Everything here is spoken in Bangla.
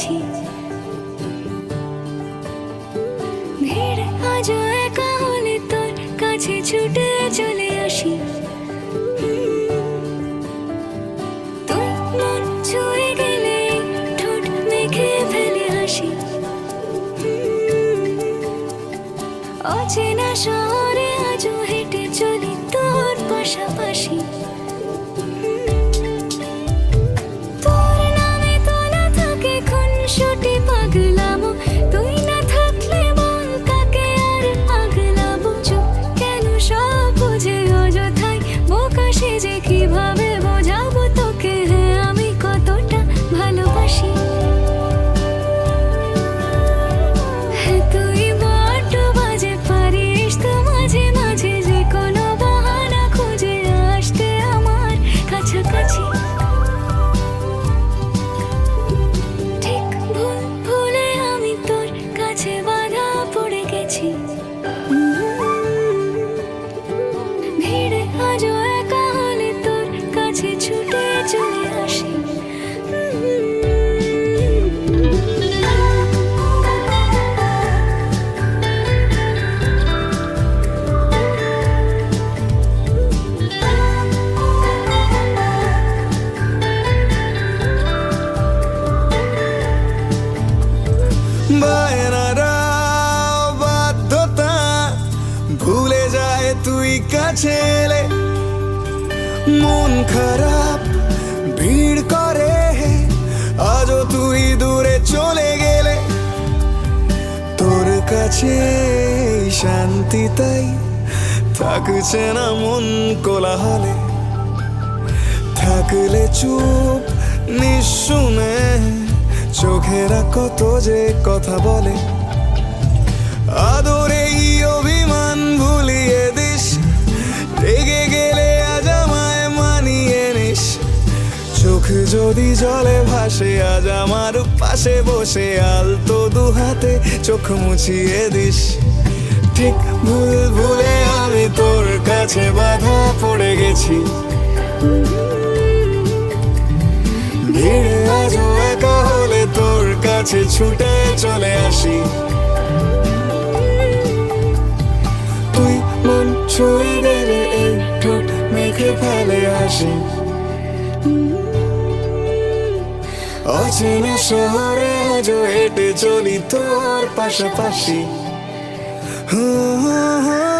গেছি ভিড় আজও একা হলে তোর কাছে ছুটে চলে আসি। তুই মন গেলে মেখে ফেলে হাসি অচেনা শহরে আজও হেঁটে চলি তোর পাশাপাশি। love বায়নারা বাধ্যতা, ভুলে যায় তুই কাছে মন খারাপ, ভিড় করে, আজও তুই দূরে চলে গেলে। তোর কাছে শান্তি তাই থাকছে না মন কোলাহলে। থাকলে চুপ, নিশুনে। চোখেরা কত যে কথা বলে। আদরে অভিমান ভুলিয়ে দিস। রেগে গেলে আজ আমায় মানিয়ে নিস। চোখ যদি জলে ভাসে, আজ আমার পাশে বসে, আলতো দু হাতে চোখ মুছিয়ে দিস। ঠিক ভুল ভুলে আমি তোর কাছে বাধা পড়ে গেছি। কাছে ছুটে চলে আসি। তুই মন ছুঁয়ে গেলে এই ঠোঁট মেখে ফেলে আসি। অচেনা শহরে আজও হেঁটে চলি তোর পাশাপাশি। হুম